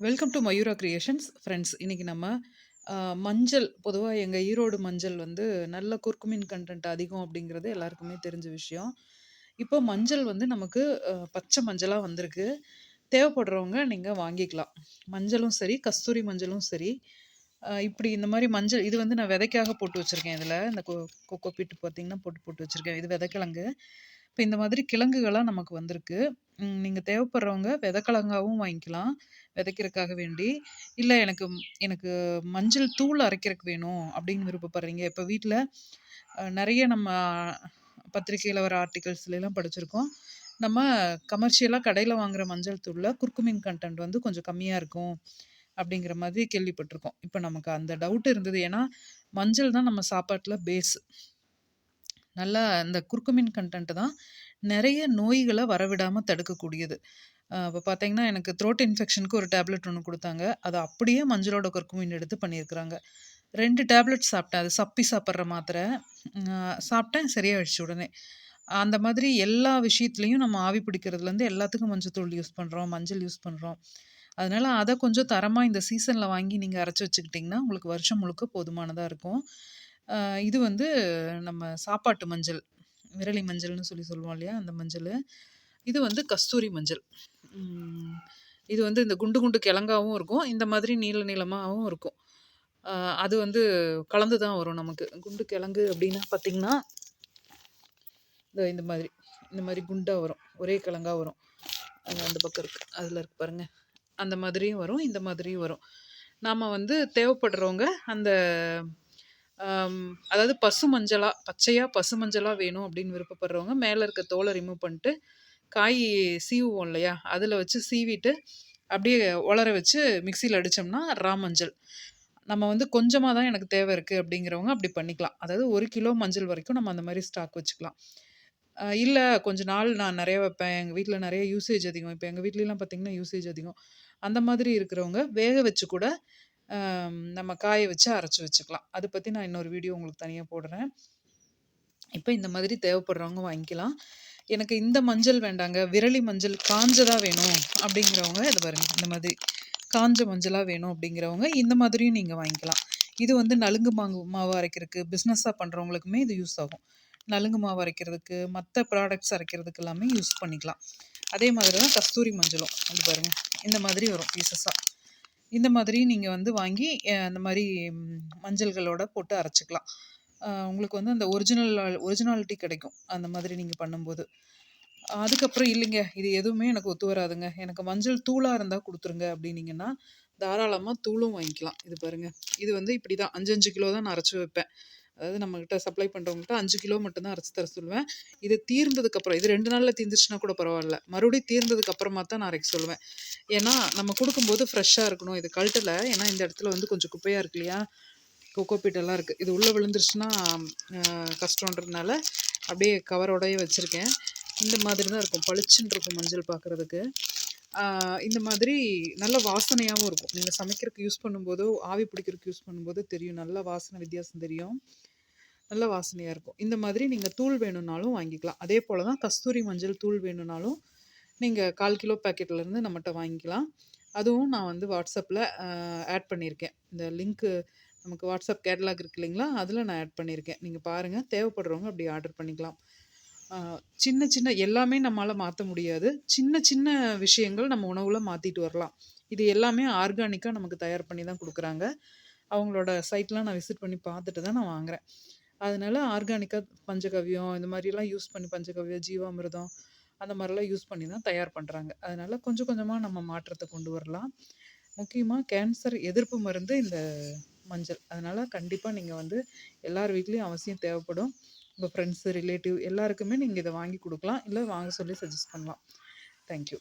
Welcome to Mayura Creations friends இன்றைக்கி நம்ம மஞ்சள் பொதுவாக எங்கள் ஈரோடு மஞ்சள் வந்து நல்ல குர்குமின் கண்டென்ட் அதிகம் அப்படிங்கிறது எல்லாருக்குமே தெரிஞ்ச விஷயம். இப்போ மஞ்சள் வந்து நமக்கு பச்சை மஞ்சளாக வந்திருக்கு. தேவைப்படுறவங்க நீங்கள் வாங்கிக்கலாம். மஞ்சளும் சரி கஸ்தூரி மஞ்சளும் சரி. இப்படி இந்த மாதிரி மஞ்சள் இது வந்து நான் விதைக்காக போட்டு வச்சுருக்கேன் இதில். இந்த கொ கொக்கோ பீட்டு பார்த்தீங்கன்னா போட்டு போட்டு வச்சுருக்கேன். இது விதைக்கிழங்கு. இப்போ இந்த மாதிரி கிழங்குகளாக நமக்கு வந்திருக்கு. நீங்கள் தேவைப்படுறவங்க விதக்கிழங்காகவும் வாங்கிக்கலாம். விதைக்கிறதுக்காக வேண்டி. இல்லை எனக்கு எனக்கு மஞ்சள் தூள் அரைக்கிறதுக்கு வேணும் அப்படின்னு விருப்பப்படுறீங்க. இப்போ வீட்டில் நிறைய நம்ம பத்திரிக்கையில் வர ஆர்டிகல்ஸ்லாம் படிச்சிருக்கோம். நம்ம கமர்ஷியலாக கடையில் வாங்குகிற மஞ்சள் தூளில் குர்குமின் கண்டென்ட் வந்து கொஞ்சம் கம்மியாக இருக்கும் அப்படிங்கிற மாதிரி கேள்விப்பட்டிருக்கோம். இப்போ நமக்கு அந்த டவுட் இருந்தது. ஏன்னா மஞ்சள் தான் நம்ம சாப்பாட்டில் பேஸ் நல்லா இந்த குர்குமின் கண்டென்ட் தான் நிறைய நோய்களை வரவிடாமல் தடுக்கக்கூடியது. இப்போ பார்த்தீங்கன்னா எனக்கு த்ரோட் இன்ஃபெக்ஷனுக்கு ஒரு டேப்லெட் ஒன்று கொடுத்தாங்க. அதை அப்படியே மஞ்சளோட குர்குமின் எடுத்து பண்ணியிருக்கிறாங்க. ரெண்டு டேப்லெட் சாப்பிட்டேன். அது சப்பி சாப்பிட்ற மாத்திரை. சாப்பிட்டேன். சரியாயிடுச்சு உடனே. அந்த மாதிரி எல்லா விஷயத்துலையும் நம்ம ஆவி பிடிக்கிறதுலேருந்து எல்லாத்துக்கும் மஞ்சள் யூஸ் பண்ணுறோம் மஞ்சள் யூஸ் பண்ணுறோம் அதனால் அதை கொஞ்சம் தரமாக இந்த சீசனில் வாங்கி நீங்கள் அரைச்சி வச்சுக்கிட்டிங்கன்னா உங்களுக்கு வருஷம் முழுக்க போதுமானதாக இருக்கும். இது வந்து நம்ம சாப்பாட்டு மஞ்சள் விரலி மஞ்சள்னு சொல்லி சொல்லுவோம் இல்லையா? அந்த மஞ்சள். இது வந்து கஸ்தூரி மஞ்சள். இது வந்து இந்த குண்டு குண்டு கிழங்காவும் இருக்கும். இந்த மாதிரி நீள நீளமாகவும் இருக்கும். அது வந்து கலந்து தான் வரும் நமக்கு. குண்டு கிழங்கு அப்படின்னா பார்த்திங்கன்னா இந்த இந்த மாதிரி. இந்த மாதிரி குண்டாக வரும். ஒரே கிழங்கா வரும். அது அந்த பக்கம் இருக்குது அதில் இருக்கு பாருங்கள் அந்த மாதிரியும் வரும். இந்த மாதிரியும் வரும். நாம் வந்து தேவைப்படுறவங்க அந்த அதாவது பசு மஞ்சளா பச்சையாக பசு மஞ்சளாக வேணும் அப்படின்னு விருப்பப்படுறவங்க மேலே இருக்க தோலை ரிமூவ் பண்ணிட்டு காய் சீவுவோம் இல்லையா? அதில் வச்சு சீவிட்டு அப்படியே உலர வச்சு மிக்சியில் அடித்தோம்னா ரா மஞ்சள். நம்ம வந்து கொஞ்சமாக தான் எனக்கு தேவை இருக்குது அப்படிங்கிறவங்க அப்படி பண்ணிக்கலாம். அதாவது ஒரு கிலோ மஞ்சள் வரைக்கும் நம்ம அந்த மாதிரி ஸ்டாக் வச்சுக்கலாம். இல்லை கொஞ்ச நாள் நான் நிறைய வைப்பேன். எங்கள் வீட்டில் நிறைய யூசேஜ் அதிகம். இப்போ எங்கள் வீட்லலாம் பார்த்திங்கன்னா யூசேஜ் அதிகம். அந்த மாதிரி இருக்கிறவங்க வேக வச்சு கூட நம்ம காய வச்சு அரைச்சி வச்சுக்கலாம். அதை பற்றி நான் இன்னொரு வீடியோ உங்களுக்கு தனியாக போடுறேன். இப்போ இந்த மாதிரி தேவைப்படுறவங்க வாங்கிக்கலாம். எனக்கு இந்த மஞ்சள் வேண்டாங்க. விரலி மஞ்சள் காஞ்சதாக வேணும் அப்படிங்கிறவங்க இது பாருங்க இந்த மாதிரி காஞ்ச மஞ்சளாக வேணும் அப்படிங்கிறவங்க இந்த மாதிரியும் நீங்கள் வாங்கிக்கலாம். இது வந்து நலுங்கு மாங்கு மாவு அரைக்கிறதுக்கு பிஸ்னஸாக பண்ணுறவங்களுக்குமே இது யூஸ் ஆகும். நலுங்கு மாவு அரைக்கிறதுக்கு மற்ற ப்ராடக்ட்ஸ் அரைக்கிறதுக்கு எல்லாமே யூஸ் பண்ணிக்கலாம். அதே மாதிரி தான் கஸ்தூரி மஞ்சளும் அது பாருங்கள் இந்த மாதிரி வரும் பீசஸாக இந்த மாதிரி நீங்கள் வந்து வாங்கி அந்த மாதிரி மஞ்சள்களோட போட்டு அரைச்சிக்கலாம். உங்களுக்கு வந்து அந்த ஒரிஜினல் ஒரிஜினாலிட்டி கிடைக்கும். அந்த மாதிரி நீங்கள் பண்ணும்போது. அதுக்கப்புறம் இல்லைங்க. இது எதுவுமே எனக்கு ஒத்து வராதுங்க. எனக்கு மஞ்சள் தூளாக இருந்தால் கொடுத்துருங்க அப்படின்னீங்கன்னா தாராளமாக தூளும் வாங்கிக்கலாம். இது பாருங்கள் இது வந்து இப்படி தான் அஞ்சு அஞ்சு கிலோ தான் நான் அரைச்சி வைப்பேன். அதாவது நம்மக்கிட்ட சப்ளை பண்ணுறவங்ககிட்ட அஞ்சு கிலோ மட்டும்தான் அரைச்சி தர சொல்லுவேன். இது தீர்ந்ததுக்கப்புறம் இது ரெண்டு நாளில் தீர்ந்துச்சுன்னா கூட பரவாயில்ல. மறுபடியும் தீர்ந்ததுக்கப்புறமா தான் நான் அரைக்க சொல்லுவேன். ஏன்னா நம்ம கொடுக்கும்போது ஃப்ரெஷ்ஷாக இருக்கணும். இது கழட்டல. ஏன்னா இந்த இடத்துல வந்து கொஞ்சம் குப்பையாக இருக்கு இல்லையா? கொக்கோ பீட்டெல்லாம் இருக்குது இது உள்ளே விழுந்துருச்சுன்னா கஷ்டன்றதுனால அப்படியே கவரோடையே வச்சுருக்கேன். இந்த மாதிரி தான் இருக்கும். பளிச்சுன்னு இருக்கும் மஞ்சள் பார்க்குறதுக்கு இந்த மாதிரி நல்ல வாசனையாகவும் இருக்கும். நீங்கள் சமைக்கிறதுக்கு யூஸ் பண்ணும்போதோ ஆவி பிடிக்கிறதுக்கு யூஸ் பண்ணும்போது தெரியும். நல்ல வாசனை வித்தியாசம் தெரியும். நல்ல வாசனையாக இருக்கும். இந்த மாதிரி நீங்கள் தூள் வேணும்னாலும் வாங்கிக்கலாம். அதே போல் தான் கஸ்தூரி மஞ்சள் தூள் வேணும்னாலும் நீங்கள் கால் கிலோ பேக்கெட்லேருந்து நம்மகிட்ட வாங்கிக்கலாம். அதுவும் நான் வந்து வாட்ஸ்அப்பில் ஆட் பண்ணியிருக்கேன். இந்த லிங்க்கு நமக்கு வாட்ஸ்அப் கேட்டலாக் இருக்கு இல்லைங்களா? அதில் நான் ஆட் பண்ணியிருக்கேன். நீங்கள் பாருங்கள் தேவைப்படுறவங்க அப்படி ஆர்டர் பண்ணிக்கலாம். சின்ன சின்ன எல்லாமே நம்மளால் மாற்ற முடியாது. சின்ன சின்ன விஷயங்கள் நம்ம உணவில் மாற்றிட்டு வரலாம். இது எல்லாமே ஆர்கானிக்காக நமக்கு தயார் பண்ணி தான் கொடுக்குறாங்க. அவங்களோட சைட்லாம் நான் விசிட் பண்ணி பார்த்துட்டு தான் நான் வாங்குறேன். அதனால ஆர்கானிக்காக பஞ்சகவ்யம் இந்த மாதிரிலாம் யூஸ் பண்ணி பஞ்சகவ்யம் ஜீவாமிர்தம் அந்த மாதிரிலாம் யூஸ் பண்ணி தான் தயார் பண்ணுறாங்க அதனால கொஞ்சம் கொஞ்சமாக நம்ம மாற்றத்தை கொண்டு வரலாம். முக்கியமாக கேன்சர் எதிர்ப்பு மருந்து இந்த மஞ்சள். அதனால் கண்டிப்பாக நீங்கள் வந்து எல்லார் வீட்லேயும் அவசியம் தேவைப்படும். உங்கள் ஃப்ரெண்ட்ஸு ரிலேட்டிவ் எல்லாருக்குமே நீங்கள் இதை வாங்கி கொடுக்கலாம். இல்லை வாங்க சொல்லி சஜஸ்ட் பண்ணலாம். தேங்க்யூ